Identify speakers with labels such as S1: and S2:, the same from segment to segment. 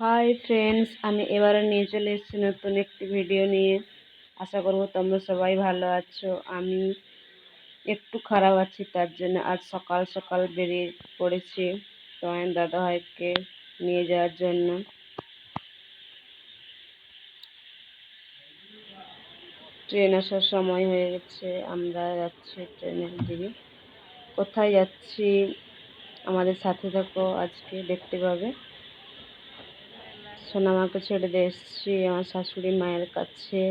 S1: Hi friends আমি এবারে নিয়ে চলে এসেছি নতুন একটি ভিডিও নিয়ে। আশা করব তোমরা সবাই ভালো আছো। আমি একটু খারাপ আছি, তার জন্য আজ সকাল সকাল বেরিয়ে পড়েছি তোমার দাদাভাইকে নিয়ে যাওয়ার জন্য। ট্রেন আসার সময় হয়ে গেছে, আমরা যাচ্ছি ট্রেনের দিকে। কোথায় যাচ্ছি, আমাদের সাথে থাকো আজকে, দেখতে পাবে। সোনামাকে ছেড়ে দিয়ে এসেছি, আমার শাশুড়ি মায়ের কাছে।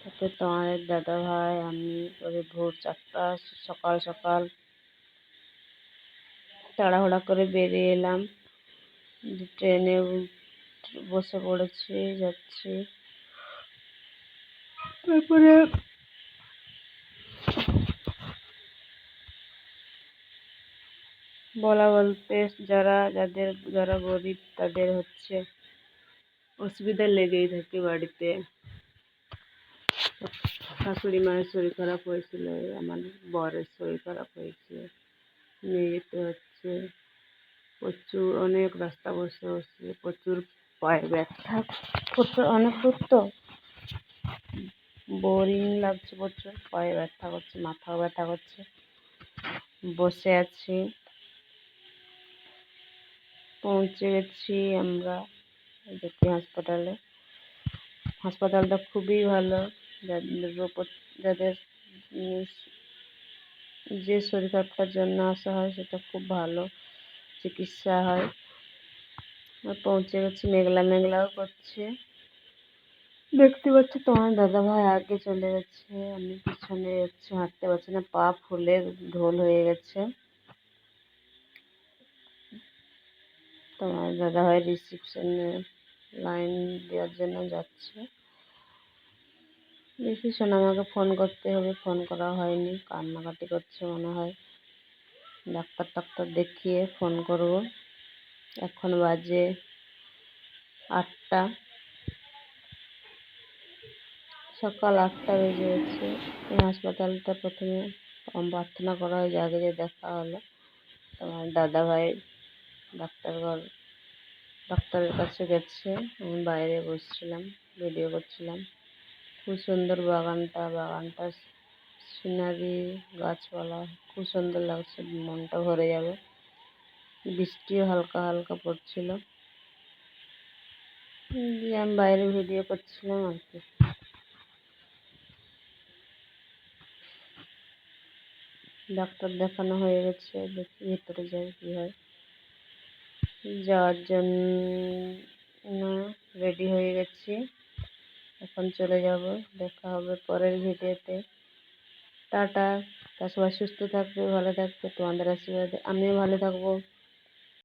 S1: তাতে তোমাদের দাদা ভাই, আমি ওদের ভোর চারটা, সকাল সকাল তাড়াহুড়া করে বেরিয়ে এলাম। ট্রেনে বসে পড়েছি, যাচ্ছি। তারপরে বলা বলতে যারা, যাদের, যারা গরিব, তাদের হচ্ছে অসুবিধা লেগেই থাকে বাড়িতে। শাশুড়ি মায়ের শরীর খারাপ হয়েছিল, আমার বরের শরীর খারাপ হয়েছে নিয়ে যেতে হচ্ছে প্রচুর, অনেক রাস্তা বসে বসে, প্রচুর পায়ে ব্যথা করছে অনেক দূর তো বোরিং লাগছে প্রচুর, পায়ে ব্যথা করছে, মাথাও ব্যথা করছে, বসে আছি। পৌঁছে গেছি আমরা। দেখি হাসপাতালে। হাসপাতালটা খুবই ভালো। যাদের যাদের যে শরীর খারাপটার জন্য আসা হয়, সেটা খুব ভালো চিকিৎসা হয়। পৌঁছে গেছি, মেঘলা মেঘলাও করছে। দেখতে পাচ্ছি, তোমার দাদা ভাই আগে চলে গেছে। আমি পিছনে যাচ্ছি, হাঁটতে পারছি না। পা ফুলে ঢোল হয়ে গেছে। তোমার দাদা ভাই রিসিপশনে লাইন দেওয়ার জন্য যাচ্ছে। দেখি আমাকে ফোন করতে হবে ফোন করা হয়নি, কান্নাকাটি করছে মনে হয়। ডাক্তার টাক্তার দেখিয়ে ফোন করব। এখন বাজে আটটা। সকাল আটটা বেজে গেছে। এই হাসপাতালটা প্রথমে প্রার্থনা করা হয় যে দেখা হলো। তোমার দাদাভাই ডাক্তারঘর ডাক্তারের কাছে গেছে, আমি বাইরে বসছিলাম ভিডিও করছিলাম। খুব সুন্দর বাগানটা বাগানটা সিনারি, গাছপালা, খুব সুন্দর লাগছে, মনটা ভরে যাবে। বৃষ্টিও হালকা হালকা পড়ছিল। দিয়ে আমি বাইরে ভিডিও করছিলাম আর কি। ডাক্তার দেখানো হয়ে গেছে, দেখি ভেতরে যাই কী হয়। যাওয়ার জন্য রেডি হয়ে গেছি। এখন চলে যাব, দেখা হবে পরের ভিডিওতে। টাটা, তা সবাই সুস্থ থাকবে, ভালো থাকবে, তোমাদের আশীর্বাদে। আমিও ভালো থাকব।